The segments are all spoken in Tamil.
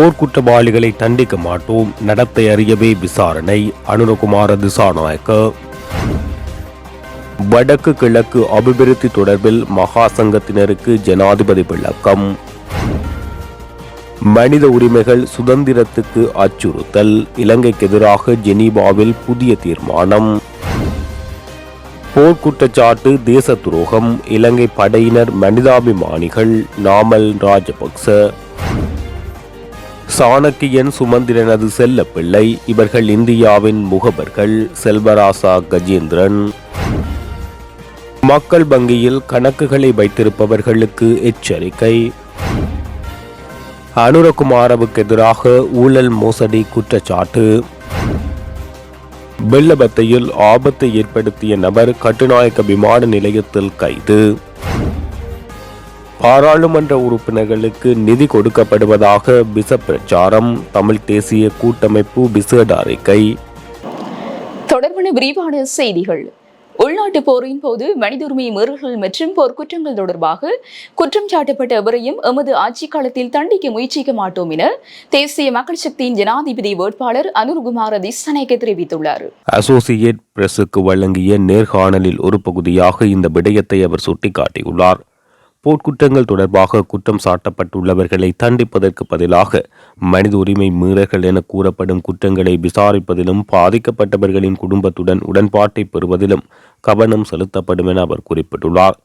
போர்க்குற்றவாளிகளை தண்டிக்க மாட்டோம் நடத்தை அறியவே விசாரணை. அனுரகுமார திசாநாயக்க. வடக்கு கிழக்கு அபிவிருத்தி தொடர்பில் மகா சங்கத்தினருக்கு ஜனாதிபதி விளக்கம். மனித உரிமைகள் சுதந்திரத்துக்கு அச்சுறுத்தல். இலங்கைக்கு எதிராக ஜெனீவாவில் புதிய தீர்மானம். போர்க்குற்றச்சாட்டு தேச துரோகம். இலங்கை படையினர் மனிதாபிமானிகள் நாமல் ராஜபக்ச. சாணக்கியன் சுமந்திரனது செல்ல பிள்ளை. இவர்கள் இந்தியாவின் முகவர்கள் செல்வராசா கஜேந்திரன். மக்கள் வங்கியில் கணக்குகளை வைத்திருப்பவர்களுக்கு எச்சரிக்கை. அனுரகுமாரவுக்கு எதிராக ஊழல் மோசடி குற்றச்சாட்டு. வெள்ளபத்தையில் ஆபத்தை ஏற்படுத்திய நபர் கட்டுநாயக்க விமான நிலையத்தில் கைது. பாராளுமன்ற உறுப்பினர்களுக்கு நிதி கொடுக்கப்படுவதாக விச பிரச்சாரம் தமிழ் தேசிய கூட்டமைப்பு விசேட அறிக்கை தொடர்பான விரிவான செய்திகள். உள்நாட்டு போரின் போது மனித உரிமை மீறல்கள் மற்றும் போர்க்குற்றங்கள் தொடர்பாக குற்றம் சாட்டப்பட்ட எவரையும் எமது ஆட்சி காலத்தில் தண்டிக்க முயற்சிக்க மாட்டோம் என தேசிய மக்கள் சக்தியின் ஜனாதிபதி வேட்பாளர் அனுர்குமார திசநாயக்க தெரிவித்துள்ளார். அசோசியேட் பிரஸுக்கு வழங்கிய நேர்காணலில் ஒரு பகுதியாக இந்த விடயத்தை அவர் சுட்டிக்காட்டியுள்ளார். போர்க்குற்றங்கள் தொடர்பாக குற்றம் சாட்டப்பட்டுள்ளவர்களை தண்டிப்பதற்கு பதிலாக மனித உரிமை மீறல்கள் என கூறப்படும் குற்றங்களை விசாரிப்பதிலும் பாதிக்கப்பட்டவர்களின் குடும்பத்துடன் உடன்பாட்டை பெறுவதிலும் கவனம் செலுத்தப்படும் என அவர் குறிப்பிட்டுள்ளார்.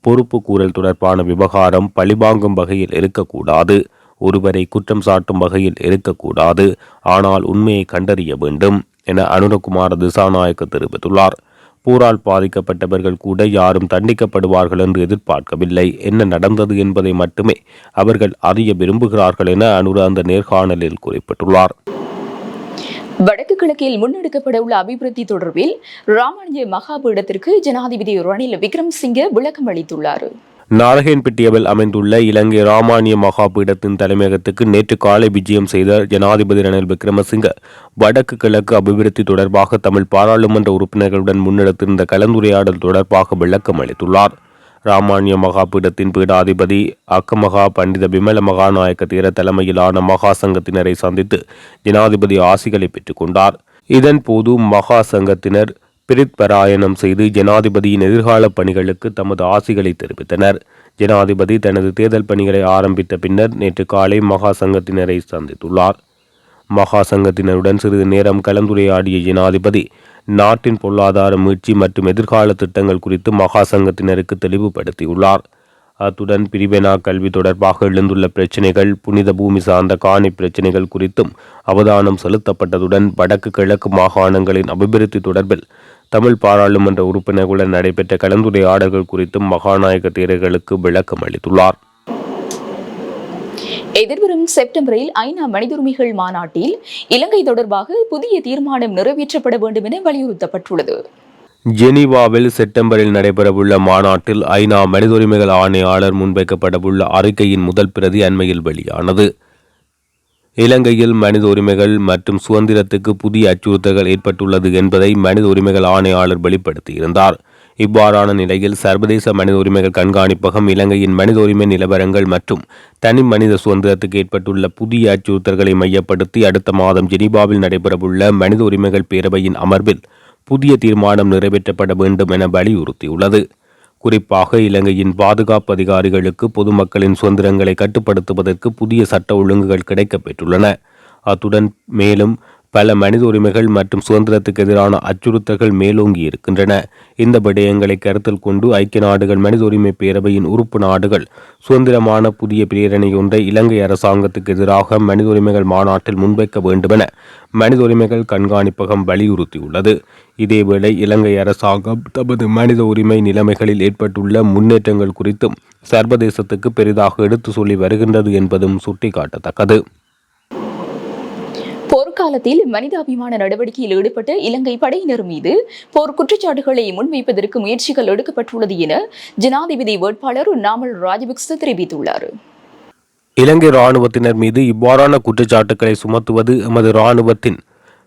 பொறுப்பு கூறல் தொடர்பான விவகாரம் பழிவாங்கும் வகையில் இருக்கக்கூடாது. ஒருவரை குற்றம் சாட்டும் வகையில் இருக்கக்கூடாது. ஆனால் உண்மையை கண்டறிய வேண்டும் என அனுரகுமார திசாநாயக்க தெரிவித்துள்ளார். போரால் பாதிக்கப்பட்டவர்கள் கூட யாரும் தண்டிக்கப்படுவார்கள் என்று எதிர்பார்க்கவில்லை. என்ன நடந்தது என்பதை மட்டுமே அவர்கள் அறிய விரும்புகிறார்கள் என அனுர அந்த நேர்காணலில் குறிப்பிட்டுள்ளார். வடக்கு கிழக்கில் முன்னெடுக்கப்பட உள்ள அபிவிருத்தி தொடர்பில் ராமானுஜ மகாபீடத்திற்கு ஜனாதிபதி ரணில் விக்ரம்சிங்க விளக்கம் அளித்துள்ளார் நாரகன்பட்டியவில் அமைந்துள்ள இலங்கை ராமானிய மகாபீடத்தின் தலைமையகத்துக்கு நேற்று காலை விஜயம் செய்த ஜனாதிபதி ரணில் விக்ரமசிங்க வடக்கு கிழக்கு அபிவிருத்தி தொடர்பாக தமிழ் பாராளுமன்ற உறுப்பினர்களுடன் முன்னெடுத்திருந்த கலந்துரையாடல் தொடர்பாக விளக்கம் அளித்துள்ளார். ராமானிய மகாபீடத்தின் பீடாதிபதி அக்கமகா பண்டித விமல மகாநாயக்க தீர தலைமையிலான மகா சங்கத்தினரை சந்தித்து ஜனாதிபதி ஆசிகளை பெற்றுக்கொண்டார் இதன்போது மகாசங்கத்தினர் மகா சங்கத்தினர் பிரித்பராயணம் செய்து ஜனாதிபதியின் எதிர்கால பணிகளுக்கு தமது ஆசிகளை தெரிவித்தனர். ஜனாதிபதி தனது தேர்தல் பணிகளை ஆரம்பித்த பின்னர் நேற்று காலை மகா சங்கத்தினரை சந்தித்துள்ளார். மகா சங்கத்தினருடன் சிறிது நேரம் கலந்துரையாடிய ஜனாதிபதி நாட்டின் பொருளாதார மீட்சி மற்றும் எதிர்கால திட்டங்கள் குறித்து மகா சங்கத்தினருக்கு தெளிவுபடுத்தியுள்ளார். அத்துடன் பிரிவினா கல்வி தொடர்பாக எழுந்துள்ள பிரச்சினைகள் புனித பூமி சார்ந்த காணி பிரச்சினைகள் குறித்தும் அவதானம் செலுத்தப்பட்டதுடன் வடக்கு கிழக்கு மாகாணங்களின் அபிவிருத்தி தொடர்பில் தமிழ் பாராளுமன்ற உறுப்பினர்களுடன் நடைபெற்ற கலந்துரையாடல்கள் குறித்தும் மகாநாயக தேரர்களுக்கு விளக்கம் அளித்துள்ளார். எதிர்வரும் செப்டம்பரில் ஐநா மனித உரிமைகள் மாநாட்டில் இலங்கை தொடர்பாக புதிய தீர்மானம் நிறைவேற்றப்பட வேண்டும் என வலியுறுத்தப்பட்டுள்ளது. ஜெனீவாவில் செப்டம்பரில் நடைபெறவுள்ள மாநாட்டில் ஐநா மனித உரிமைகள் ஆணையாளர் முன்வைக்கப்படவுள்ள அறிக்கையின் முதல் பிரதி அண்மையில் வெளியானது. இலங்கையில் மனித உரிமைகள் மற்றும் சுதந்திரத்துக்கு புதிய அச்சுறுத்தல்கள் ஏற்பட்டுள்ளது என்பதை மனித உரிமைகள் ஆணையாளர் வெளிப்படுத்தியிருந்தார். இவ்வாறான நிலையில் சர்வதேச மனித உரிமைகள் கண்காணிப்பகம் இலங்கையின் மனித உரிமை நிலவரங்கள் மற்றும் தனி மனித சுதந்திரத்துக்கு ஏற்பட்டுள்ள புதிய அச்சுறுத்தல்களை மையப்படுத்தி அடுத்த மாதம் ஜெனீவாவில் நடைபெறவுள்ள மனித உரிமைகள் பேரவையின் அமர்வில் புதிய தீர்மானம் நிறைவேற்றப்பட வேண்டும் என வலியுறுத்தியுள்ளது. குறிப்பாக இலங்கையின் பாதுகாப்பு அதிகாரிகளுக்கு பொதுமக்களின் சுதந்திரங்களை கட்டுப்படுத்துவதற்கு புதிய சட்ட ஒழுங்குகள் கிடைக்கப்பெற்றுள்ளன அத்துடன் மேலும் பல மனித உரிமைகள் மற்றும் சுதந்திரத்துக்கு எதிரான அச்சுறுத்தல்கள் மேலோங்கி இருக்கின்றன. இந்த விடயங்களை கருத்தில் கொண்டு ஐக்கிய நாடுகள் மனித உரிமை பேரவையின் உறுப்பு நாடுகள் சுதந்திரமான புதிய பிரேரணை ஒன்றை இலங்கை அரசாங்கத்துக்கு எதிராக மனித உரிமைகள் மாநாட்டில் முன்வைக்க வேண்டுமென மனித உரிமைகள் கண்காணிப்பகம் வலியுறுத்தியுள்ளது. இதேவேளை இலங்கை அரசாங்கம் தமது மனித உரிமை நிலைமைகளில் ஏற்பட்டுள்ள முன்னேற்றங்கள் குறித்தும் சர்வதேசத்துக்கு பெரிதாக எடுத்து சொல்லி வருகின்றது என்பதும் சுட்டிக்காட்டத்தக்கது. காலத்தில் மனிதாபிமான நடவடிக்கையில் ஈடுபட்ட இலங்கை படையினர் மீது போர் குற்றச்சாட்டுகளை முன்வைப்பதற்கு முயற்சிகள் எடுக்கப்பட்டுள்ளது என ஜனாதிபதி வேட்பாளர் நாமல் ராஜபக்ச தெரிவித்துள்ளார். இலங்கை இராணுவத்தினர் மீது இவ்வாறான குற்றச்சாட்டுக்களை சுமத்துவது எமது இராணுவத்தின்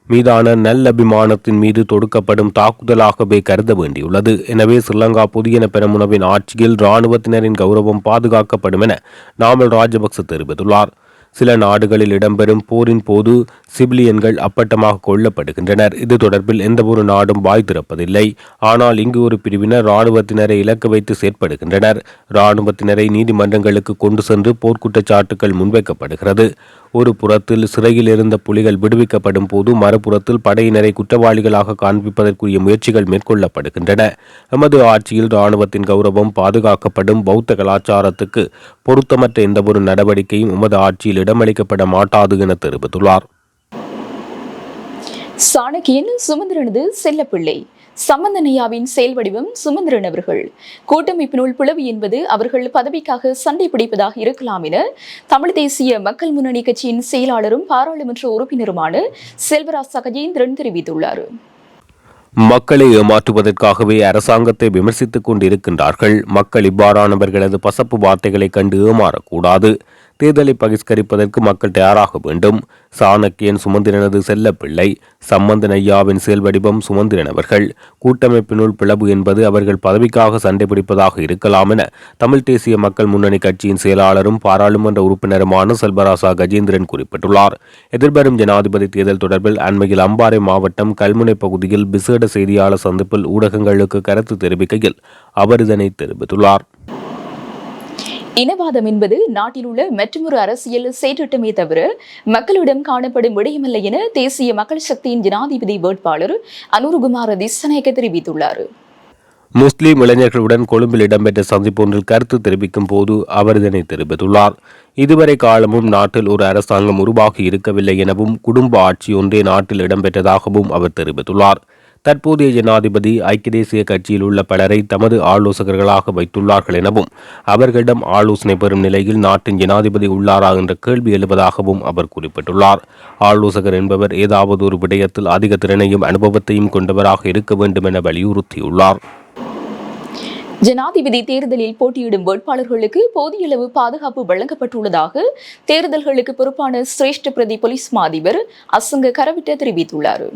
மீதான நல்லபிமானத்தின் மீது தொடுக்கப்படும் தாக்குதலாகவே கருத வேண்டியுள்ளது. எனவே ஸ்ரீலங்கா புதியன பெரமுனவின் ஆட்சியில் இராணுவத்தினரின் கௌரவம் பாதுகாக்கப்படும் என நாமல் ராஜபக்ச தெரிவித்துள்ளார். சில நாடுகளில் இடம்பெறும் போரின் போது சிவிலியன்கள் அப்பட்டமாக கொல்லப்படுகின்றனர். இது தொடர்பில் எந்தவொரு நாடும் வாய் திறப்பதில்லை. ஆனால் இங்கு ஒரு பிரிவினர் இராணுவத்தினரை இலக்கு வைத்து செயற்படுகின்றனர். இராணுவத்தினரை நீதிமன்றங்களுக்கு கொண்டு சென்று போர்க்குற்றச்சாட்டுகள் முன்வைக்கப்படுகிறது. ஒரு புறத்தில் சிறையில் இருந்த புலிகள் விடுவிக்கப்படும் போது மறுபுறத்தில் படையினரை குற்றவாளிகளாக காண்பிப்பதற்குரிய முயற்சிகள் மேற்கொள்ளப்படுகின்றன. எமது ஆட்சியில் இராணுவத்தின் கௌரவம் பாதுகாக்கப்படும் பௌத்த கலாச்சாரத்துக்கு பொருத்தமற்ற எந்தவொரு நடவடிக்கையும் எமது ஆட்சியில் இடமளிக்கப்பட மாட்டாது என தெரிவித்துள்ளார். சாணக்கியன் சுமந்திரனது செல்லப்பிள்ளை. சம்பந்தனையாவின் செயல் வடிவம் சுமந்திரன் அவர்கள். கூட்டமைப்பினுள் பிளவு என்பது அவர்கள் பதவிக்காக சண்டை பிடிப்பதாக இருக்கலாம் என தமிழ் தேசிய மக்கள் முன்னணி கட்சியின் செயலாளரும் பாராளுமன்ற உறுப்பினருமான செல்வராஜ் சகஜேந்திரன் தெரிவித்துள்ளார். மக்களை ஏமாற்றுவதற்காகவே அரசாங்கத்தை விமர்சித்துக் கொண்டிருக்கின்றார்கள். மக்கள் இவ்வாறானவர்களது பசப்பு வார்த்தைகளை கண்டு ஏமாறக்கூடாது. தேர்தலை பகிஷ்கரிப்பதற்கு மக்கள் தயாராக வேண்டும். சாணக்கியன் சுமந்திரனது செல்லப்பிள்ளை சம்பந்தன் ஐயாவின் செயல்வடிவம் சுமந்திரன் அவர்கள். கூட்டமைப்பினுள் பிளவு என்பது அவர்கள் பதவிக்காக சண்டை பிடிப்பதாக இருக்கலாம் என தமிழ் தேசிய மக்கள் முன்னணி கட்சியின் செயலாளரும் பாராளுமன்ற உறுப்பினருமான செல்வராசா கஜேந்திரன் குறிப்பிட்டுள்ளார். எதிர்வரும் ஜனாதிபதி தேர்தல் தொடர்பில் அண்மையில் அம்பாறை மாவட்டம் கல்முனை பகுதியில் விசேட செய்தியாளர் சந்திப்பில் ஊடகங்களுக்கு கருத்து தெரிவிக்கையில் அவர் இதனை தெரிவித்துள்ளார். இனவாதம் என்பது நாட்டில் உள்ள மற்றொரு அரசியல் செயற்றிட்டமே தவிர மக்களிடம் காணப்படும் விடயமல்ல என தேசிய மக்கள் சக்தியின் ஜனாதிபதி வேட்பாளர் அனுருகுமார திசநாயக்க தெரிவித்துள்ளார். முஸ்லிம் இளைஞர்களுடன் கொழும்பில் இடம்பெற்ற சந்திப்பொன்றில் கருத்து தெரிவிக்கும் போது அவர் இதனை தெரிவித்துள்ளார். இதுவரை காலமும் நாட்டில் ஒரு அரசாங்கம் உருவாகி இருக்கவில்லை எனவும் குடும்ப ஆட்சி ஒன்றே நாட்டில் இடம்பெற்றதாகவும் அவர் தெரிவித்துள்ளார். தற்போதைய ஜனாதிபதி ஐக்கிய தேசிய கட்சியில் உள்ள பலரை தமது ஆலோசகர்களாக வைத்துள்ளார்கள் எனவும் அவர்களிடம் ஆலோசனை பெறும் நிலையில் நாட்டின் ஜனாதிபதி உள்ளாரா என்ற கேள்வி எழுவதாகவும் அவர் குறிப்பிட்டுள்ளார். ஆலோசகர் என்பவர் ஏதாவது ஒரு விடயத்தில் அதிக திறனையும் அனுபவத்தையும் கொண்டவராக இருக்க வேண்டும் என வலியுறுத்தியுள்ளார். ஜனாதிபதி தேர்தலில் போட்டியிடும் வேட்பாளர்களுக்கு போதிய அளவு பாதுகாப்பு வழங்கப்பட்டுள்ளதாக தேர்தல்களுக்கு பொறுப்பான சிரேஷ்ட பிரதி போலீஸ் மா அதிபர் அசங்க கரவிட்ட தெரிவித்துள்ளார்.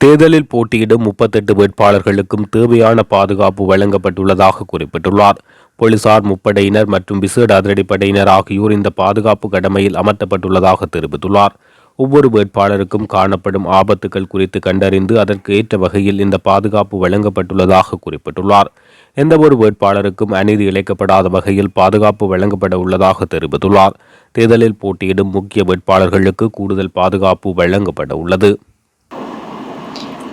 தேர்தலில் போட்டியிடும் முப்பத்தெட்டு வேட்பாளர்களுக்கும் தேவையான பாதுகாப்பு வழங்கப்பட்டுள்ளதாக குறிப்பிட்டுள்ளார். போலீசார் முப்படையினர் மற்றும் விசேட அதிரடிப்படையினர் ஆகியோர் இந்த பாதுகாப்பு கடமையில் அமர்த்தப்பட்டுள்ளதாக தெரிவித்துள்ளார். ஒவ்வொரு வேட்பாளருக்கும் காணப்படும் ஆபத்துகள் குறித்து கண்டறிந்து அதற்கு ஏற்ற வகையில் இந்த பாதுகாப்பு வழங்கப்பட்டுள்ளதாக குறிப்பிட்டுள்ளார். எந்தவொரு வேட்பாளருக்கும் அநீதி இழைக்கப்படாத வகையில் பாதுகாப்பு வழங்கப்பட உள்ளதாக தெரிவித்துள்ளார். தேர்தலில் போட்டியிடும் முக்கிய வேட்பாளர்களுக்கு கூடுதல் பாதுகாப்பு வழங்கப்பட உள்ளது.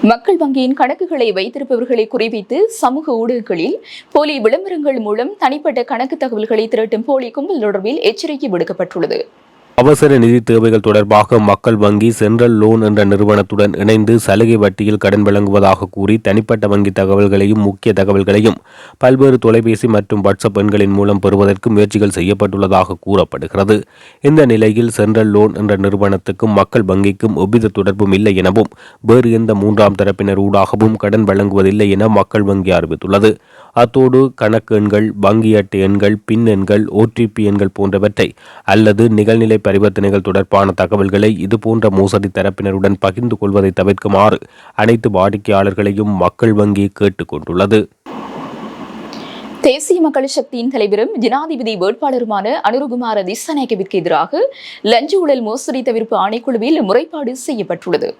மக்கள் வங்கியின் கணக்குகளை வைத்திருப்பவர்களை குறிவைத்து சமூக ஊடகங்களில் போலி விளம்பரங்கள் மூலம் தனிப்பட்ட கணக்கு தகவல்களை திரட்டும் போலி கும்பல் தொடர்பில் எச்சரிக்கை விடுக்கப்பட்டுள்ளது. அவசர நிதி தேவைகள் தொடர்பாக மக்கள் வங்கி சென்ட்ரல் லோன் என்ற நிறுவனத்துடன் இணைந்து சலுகை வட்டியில் கடன் வழங்குவதாக கூறி தனிப்பட்ட வங்கி தகவல்களையும் முக்கிய தகவல்களையும் பல்வேறு தொலைபேசி மற்றும் வாட்ஸ்அப் எண்களின் மூலம் பெறுவதற்கு முயற்சிகள் செய்யப்பட்டுள்ளதாக கூறப்படுகிறது. இந்த நிலையில் சென்ட்ரல் லோன் என்ற நிறுவனத்துக்கும் மக்கள் வங்கிக்கும் எவ்வித தொடர்பும் இல்லை எனவும் வேறு எந்த மூன்றாம் தரப்பினர் ஊடாகவும் கடன் வழங்குவதில்லை என மக்கள் வங்கி அறிவித்துள்ளது. அத்தோடு கணக்கு எண்கள் வங்கி அட்டை எண்கள் பின் எண்கள் ஓடிபி எண்கள் போன்றவற்றை அல்லது நிகழ்நிலை பரிவர்த்தனைகள் தொடர்பான தகவல்களை இதுபோன்ற மோசடி தரப்பினருடன் பகிர்ந்து கொள்வதை தவிர்க்குமாறு அனைத்து வாடிக்கையாளர்களையும் மக்கள் வங்கி கேட்டுக் கொண்டுள்ளது. தேசிய மக்கள் சக்தியின் தலைவரும் ஜனாதிபதி வேட்பாளருமான அனுருகுமார திசநாயகவிற்கு எதிராக லஞ்ச ஊழல் மோசடி தவிர்ப்பு ஆணைக்குழுவில் முறைப்பாடு செய்யப்பட்டுள்ளது.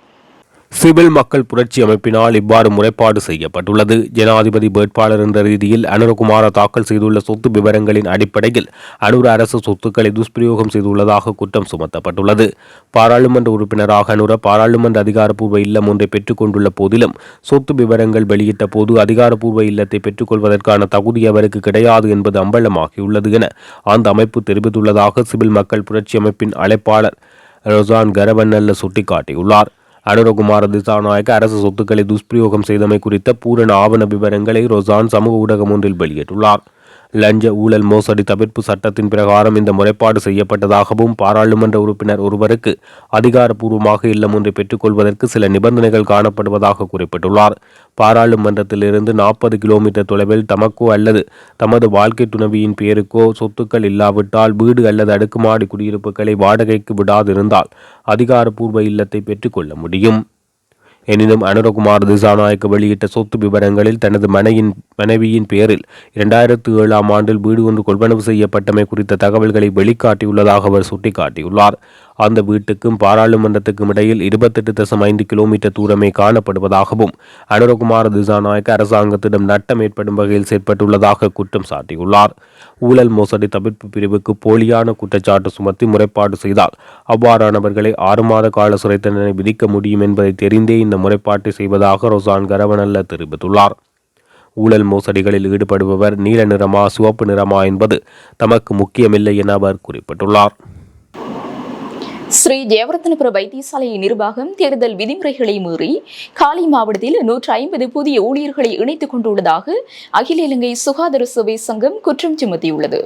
சிவில் மக்கள் புரட்சி அமைப்பினால் இவ்வாறு முறைப்பாடு செய்யப்பட்டுள்ளது. ஜனாதிபதி வேட்பாளர் என்ற ரீதியில் அனுரகுமார தாக்கல் செய்துள்ள சொத்து விவரங்களின் அடிப்படையில் அனுர அரசு சொத்துக்களை துஷ்பிரயோகம் செய்துள்ளதாக குற்றம் சுமத்தப்பட்டுள்ளது. பாராளுமன்ற உறுப்பினராக அனுர பாராளுமன்ற அதிகாரப்பூர்வ இல்லம் ஒன்றை பெற்றுக்கொண்டுள்ள போதிலும் சொத்து விவரங்கள் வெளியிட்ட போது அதிகாரப்பூர்வ இல்லத்தை பெற்றுக்கொள்வதற்கான தகுதி அவருக்கு கிடையாது என்பது அம்பலமாகியுள்ளது என அந்த அமைப்பு தெரிவித்துள்ளதாக சிவில் மக்கள் புரட்சி அமைப்பின் அழைப்பாளர் ரொசான் கரவன்னல்ல சுட்டிக்காட்டியுள்ளார். அனுரகுமார திசாநாயக்க அரசு சொத்துக்களை துஷ்பிரயோகம் செய்தமை குறித்த பூரண ஆவண விவரங்களை ரொசான் சமூக ஊடகம் ஒன்றில் வெளியிட்டுள்ளார். லஞ்ச ஊழல் மோசடி தவிர்ப்பு சட்டத்தின் பிரகாரம் இந்த முறைப்பாடு செய்யப்பட்டதாகவும் பாராளுமன்ற உறுப்பினர் ஒருவருக்கு அதிகாரப்பூர்வமாக இல்லம் ஒன்றை பெற்றுக்கொள்வதற்கு சில நிபந்தனைகள் காணப்படுவதாக குறிப்பிட்டுள்ளார். பாராளுமன்றத்திலிருந்து நாற்பது கிலோமீட்டர் தொலைவில் தமக்கோ அல்லது தமது வாழ்க்கை துணவியின் பேருக்கோ சொத்துக்கள் இல்லாவிட்டால் வீடு அல்லது அடுக்குமாடி குடியிருப்புகளை வாடகைக்கு விடாதிருந்தால் அதிகாரப்பூர்வ இல்லத்தை பெற்றுக்கொள்ள முடியும். எனினும் அனுரகுமார் திசாநாயக்க வெளியிட்ட சொத்து விவரங்களில் தனது மனையின் மனைவியின் பெயரில் இரண்டாயிரத்து ஏழாம் ஆண்டில் வீடு ஒன்று கொள்வனவு செய்யப்பட்டமை குறித்த தகவல்களை வெளிக்காட்டியுள்ளதாக அவர் சுட்டிக்காட்டியுள்ளார். அந்த வீட்டுக்கும் பாராளுமன்றத்துக்கும் இடையில் இருபத்தெட்டு தசம் ஐந்து கிலோமீட்டர் தூரமே காணப்படுவதாகவும் அனுரகுமார் திசாநாயக்க அரசாங்கத்திடம் நட்டம் ஏற்படும் வகையில் செயற்பட்டுள்ளதாக குற்றம் சாட்டியுள்ளார். ஊழல் மோசடி தவிர்ப்பு பிரிவுக்கு போலியான குற்றச்சாட்டு சுமத்தி முறைப்பாடு செய்தால் அவ்வாறானவர்களை ஆறு மாத கால சிறை தண்டனை விதிக்க முடியும் என்பதை தெரிந்தே இந்த முறைப்பாட்டை செய்வதாக ரொசான் கரவனல்ல தெரிவித்துள்ளார். ஊழல் மோசடிகளில் ஈடுபடுபவர் நீல நிறமா சிவப்பு நிறமா என்பது தமக்கு முக்கியமில்லை என அவர் குறிப்பிட்டுள்ளார். ஸ்ரீ ஜெயவர்த்தனபுர வைத்தியசாலை நிர்வாகம் தேர்தல் விதிமுறைகளை மீறி காலி மாவட்டத்தில் நூற்று ஐம்பது புதிய ஊழியர்களை இணைத்துக் கொண்டுள்ளதாக அகில இலங்கை சுகாதார சேவை சங்கம் குற்றம் சுமத்தியுள்ளது.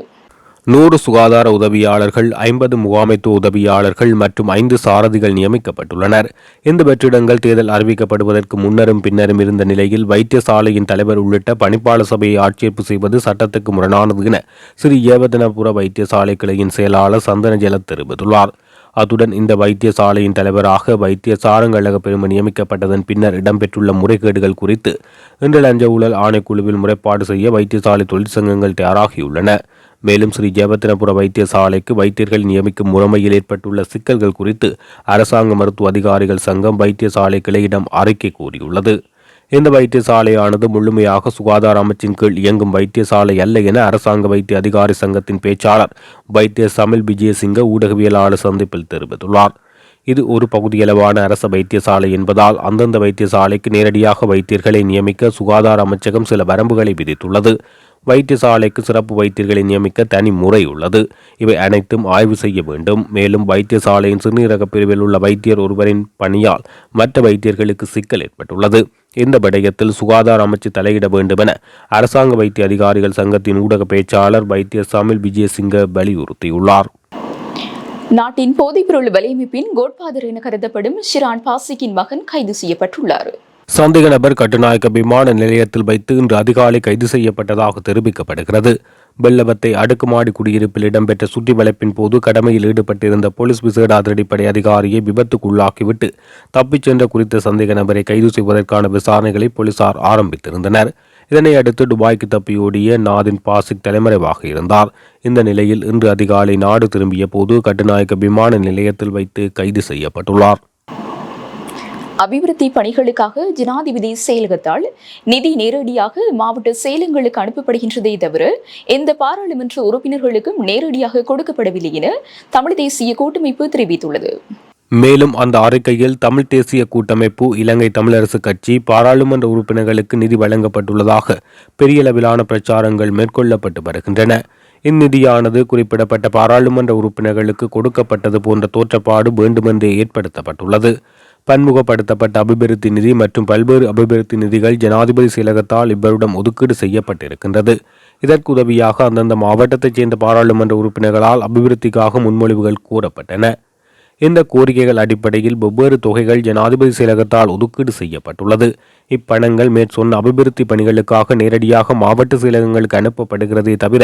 நூறு சுகாதார உதவியாளர்கள் ஐம்பது முகாமைத்துவ உதவியாளர்கள் மற்றும் ஐந்து சாரதிகள் நியமிக்கப்பட்டுள்ளனர். இந்த வெற்றிடங்கள் தேர்தல் அறிவிக்கப்படுவதற்கு முன்னரும் பின்னரும் இருந்த நிலையில் வைத்தியசாலையின் தலைவர் உள்ளிட்ட பணிப்பாளர் சபையை ஆட்சேர்ப்பு செய்வது சட்டத்துக்கு முரணானது என ஸ்ரீ ஏவதனபுர வைத்தியசாலை கிளையின் செயலாளர் சந்தன ஜெலத் தெரிவித்துள்ளார். அத்துடன் இந்த வைத்தியசாலையின் தலைவராக வைத்தியசாரங்கழக பெருமை நியமிக்கப்பட்டதன் பின்னர் இடம்பெற்றுள்ள முறைகேடுகள் குறித்து இன்று லஞ்ச ஊழல் ஆணைக்குழுவில் முறைப்பாடு செய்ய வைத்தியசாலை தொழிற்சங்கங்கள் தயாராகியுள்ளன. மேலும் ஸ்ரீ ஜெயபத்திரபுர வைத்தியசாலைக்கு வைத்தியர்கள் நியமிக்கும் முறைமையில் ஏற்பட்டுள்ள சிக்கல்கள் குறித்து அரசாங்க மருத்துவ அதிகாரிகள் சங்கம் வைத்தியசாலை கிளையிடம் அறிக்கை கூறியுள்ளது. இந்த வைத்தியசாலையானது முழுமையாக சுகாதார அமைச்சின் கீழ் இயங்கும் வைத்தியசாலை அல்ல என அரசாங்க வைத்திய அதிகாரி சங்கத்தின் பேச்சாளர் வைத்திய சமில் விஜயசிங்க ஊடகவியலாளர் சந்திப்பில் தெரிவித்துள்ளார். இது ஒரு பகுதியளவான அரச வைத்தியசாலை என்பதால் அந்தந்த வைத்தியசாலைக்கு நேரடியாக வைத்தியர்களை நியமிக்க சுகாதார அமைச்சகம் சில வரம்புகளை விதித்துள்ளது. வைத்தியசாலைக்கு சிறப்பு வைத்தியர்களை நியமிக்க தனி முறை உள்ளது. இவை அனைத்தும் ஆய்வு செய்ய வேண்டும். மேலும் வைத்தியசாலையின் சிறுநீரக பிரிவில் உள்ள வைத்தியர் ஒருவரின் பணியால் மற்ற வைத்தியர்களுக்கு சிக்கல் ஏற்பட்டுள்ளது. இந்த விடயத்தில் சுகாதார அமைச்சு தலையிட வேண்டுமென அரசாங்க வைத்திய அதிகாரிகள் சங்கத்தின் ஊடக பேச்சாளர் வைத்தியர் சமில் விஜயசிங்க வலியுறுத்தியுள்ளார். நாட்டின் போதைப்பொருள் வலையமைப்பின் கோட்பாதர் என கருதப்படும் ஷிரான் பாசிக்கின் மகன் கைது செய்யப்பட்டுள்ளார். சந்தேக நபர் கட்டுநாயக்க விமான நிலையத்தில் வைத்து இன்று அதிகாலை கைது செய்யப்பட்டதாக தெரிவிக்கப்படுகிறது. வெள்ளவத்தை அடுக்குமாடி குடியிருப்பில் இடம்பெற்ற சுற்றி வளைப்பின் போது கடமையில் ஈடுபட்டிருந்த போலீஸ் விசேட அதிரடிப்படை அதிகாரியை விபத்துக்குள்ளாக்கிவிட்டு தப்பிச் சென்ற குறித்த சந்தேக நபரை கைது செய்வதற்கான விசாரணைகளை போலீசார் ஆரம்பித்திருந்தனர். இதனை அடுத்து துபாய்க்கு தப்பியோடிய நாதின் பாசிக் தலைமறைவாக இருந்தார். இந்த நிலையில் இன்று அதிகாலை நாடு திரும்பிய போது கட்டுநாயக்க விமான நிலையத்தில் வைத்து கைது செய்யப்பட்டுள்ளார். அபிவிருத்தி பணிகளுக்காக ஜனாதிபதி செயலகத்தால் நிதி நேரடியாக மாவட்ட செயலங்களுக்கு அனுப்பப்படுகின்றதே தவிர எந்த பாராளுமன்ற உறுப்பினர்களுக்கும் நேரடியாக கொடுக்கப்படவில்லை என தமிழ் தேசிய கூட்டமைப்பு தெரிவித்துள்ளது. மேலும் அந்த அறிக்கையில் தமிழ் தேசிய கூட்டமைப்பு இலங்கை தமிழரசு கட்சி பாராளுமன்ற உறுப்பினர்களுக்கு நிதி வழங்கப்பட்டுள்ளதாக பெரிய அளவிலான பிரச்சாரங்கள் மேற்கொள்ளப்பட்டு வருகின்றன. இந்நிதியானது குறிப்பிடப்பட்ட பாராளுமன்ற உறுப்பினர்களுக்கு கொடுக்கப்பட்டது போன்ற தோற்றப்பாடு வேண்டுமென்றே ஏற்படுத்தப்பட்டுள்ளது. பன்முகப்படுத்தப்பட்ட அபிவிருத்தி நிதி மற்றும் பல்வேறு அபிவிருத்தி நிதிகள் ஜனாதிபதி செயலகத்தால் இவ்வருடம் ஒதுக்கீடு செய்யப்பட்டிருக்கின்றது. இதற்கு உதவியாக அந்தந்த மாவட்டத்தைச் சேர்ந்த பாராளுமன்ற உறுப்பினர்களால் அபிவிருத்திக்காக முன்மொழிவுகள் கூறப்பட்டன. இந்த கோரிக்கைகள் அடிப்படையில் வெவ்வேறு தொகைகள் ஜனாதிபதி செயலகத்தால் ஒதுக்கீடு செய்யப்பட்டுள்ளது. இப்பணங்கள் மேற்சொன்ன அபிவிருத்தி பணிகளுக்காக நேரடியாக மாவட்ட செயலகங்களுக்கு அனுப்பப்படுகிறதே தவிர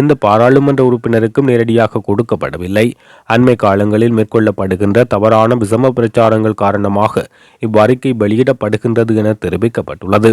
எந்த பாராளுமன்ற உறுப்பினருக்கும் நேரடியாக கொடுக்கப்படவில்லை. அண்மை காலங்களில் மேற்கொள்ளப்படுகின்ற தவறான விசம பிரச்சாரங்கள் காரணமாக இவ்வறிக்கை வெளியிடப்படுகின்றது என தெரிவிக்கப்பட்டுள்ளது.